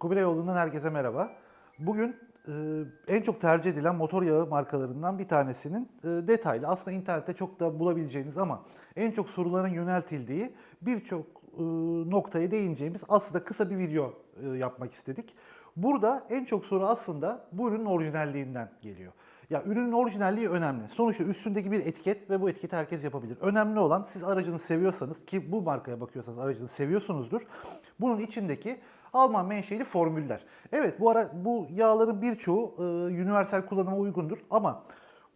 Kubilayoğlu'ndan herkese merhaba. Bugün e, en çok tercih edilen motor yağı markalarından bir tanesinin e, detaylı, aslında internette çok da bulabileceğiniz ama en çok soruların yöneltildiği birçok e, noktaya değineceğimiz aslında kısa bir video e, yapmak istedik. Burada en çok soru aslında bu ürünün orijinalliğinden geliyor. Ya ürünün orijinalliği önemli. Sonuçta üstündeki bir etiket ve bu etiketi herkes yapabilir. Önemli olan siz aracını seviyorsanız ki bu markaya bakıyorsanız aracını seviyorsunuzdur. Bunun içindeki Alman menşeli formüller. Evet bu ara bu yağların birçoğu e, universal kullanıma uygundur ama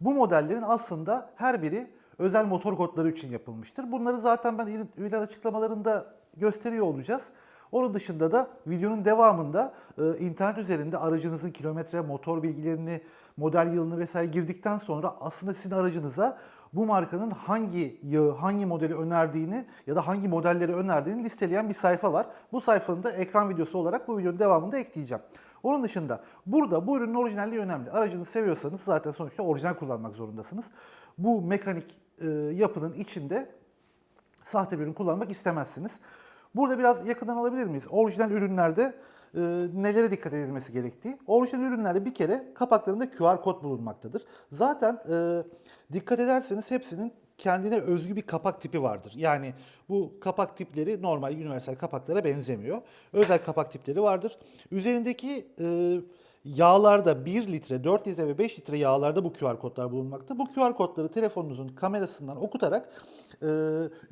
bu modellerin aslında her biri özel motor kodları için yapılmıştır. Bunları zaten ben ürün açıklamalarında gösteriyor olacağız. Onun dışında da videonun devamında e, internet üzerinde aracınızın kilometre, motor bilgilerini, model yılını vesaire girdikten sonra aslında sizin aracınıza bu markanın hangi yağı, hangi modeli önerdiğini ya da hangi modelleri önerdiğini listeleyen bir sayfa var. Bu sayfanın da ekran videosu olarak bu videonun devamında ekleyeceğim. Onun dışında burada bu ürünün orijinalliği önemli. Aracınızı seviyorsanız zaten sonuçta orijinal kullanmak zorundasınız. Bu mekanik e, yapının içinde sahte bir ürün kullanmak istemezsiniz. Burada biraz yakından alabilir miyiz? Orijinal ürünlerde e, nelere dikkat edilmesi gerektiği. Orijinal ürünlerde bir kere kapaklarında QR kod bulunmaktadır. Zaten e, dikkat ederseniz hepsinin kendine özgü bir kapak tipi vardır. Yani bu kapak tipleri normal universal kapaklara benzemiyor. Özel kapak tipleri vardır. Üzerindeki e, Yağlarda 1 litre, 4 litre ve 5 litre yağlarda bu QR kodlar bulunmakta. Bu QR kodları telefonunuzun kamerasından okutarak e,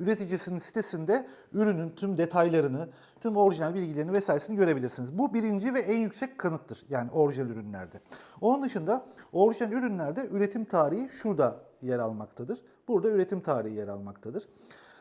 üreticisinin sitesinde ürünün tüm detaylarını, tüm orijinal bilgilerini vesairesini görebilirsiniz. Bu birinci ve en yüksek kanıttır yani orijinal ürünlerde. Onun dışında orijinal ürünlerde üretim tarihi şurada yer almaktadır. Burada üretim tarihi yer almaktadır.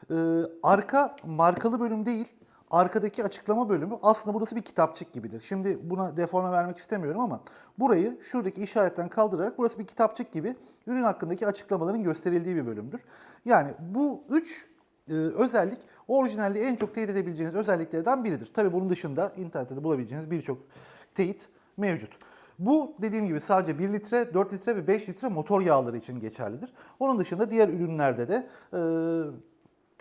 E, arka markalı bölüm değil, arkadaki açıklama bölümü aslında burası bir kitapçık gibidir. Şimdi buna deforme vermek istemiyorum ama burayı şuradaki işaretten kaldırarak burası bir kitapçık gibi ürün hakkındaki açıklamaların gösterildiği bir bölümdür. Yani bu üç e, özellik orijinalliği en çok teyit edebileceğiniz özelliklerden biridir. Tabii bunun dışında internette de bulabileceğiniz birçok teyit mevcut. Bu dediğim gibi sadece 1 litre, 4 litre ve 5 litre motor yağları için geçerlidir. Onun dışında diğer ürünlerde de e,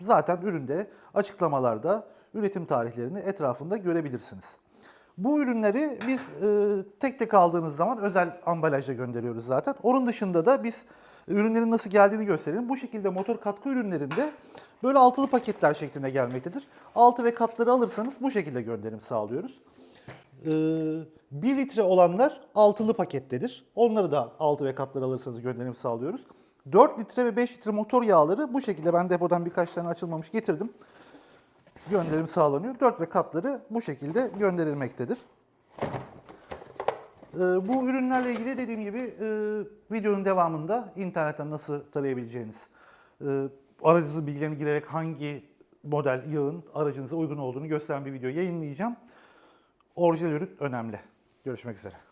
zaten üründe açıklamalarda üretim tarihlerini etrafında görebilirsiniz. Bu ürünleri biz e, tek tek aldığınız zaman özel ambalajla gönderiyoruz zaten. Onun dışında da biz ürünlerin nasıl geldiğini gösterelim. Bu şekilde motor katkı ürünlerinde böyle altılı paketler şeklinde gelmektedir. Altı ve katları alırsanız bu şekilde gönderim sağlıyoruz. Ee, 1 litre olanlar altılı pakettedir. Onları da altı ve katları alırsanız gönderim sağlıyoruz. 4 litre ve 5 litre motor yağları bu şekilde ben depodan birkaç tane açılmamış getirdim. Gönderim sağlanıyor. 4 ve katları bu şekilde gönderilmektedir. Ee, bu ürünlerle ilgili dediğim gibi e, videonun devamında internetten nasıl tarayabileceğiniz, e, aracınızın bilgilerini girerek hangi model yağın aracınıza uygun olduğunu gösteren bir video yayınlayacağım. Orijinal ürün önemli. Görüşmek üzere.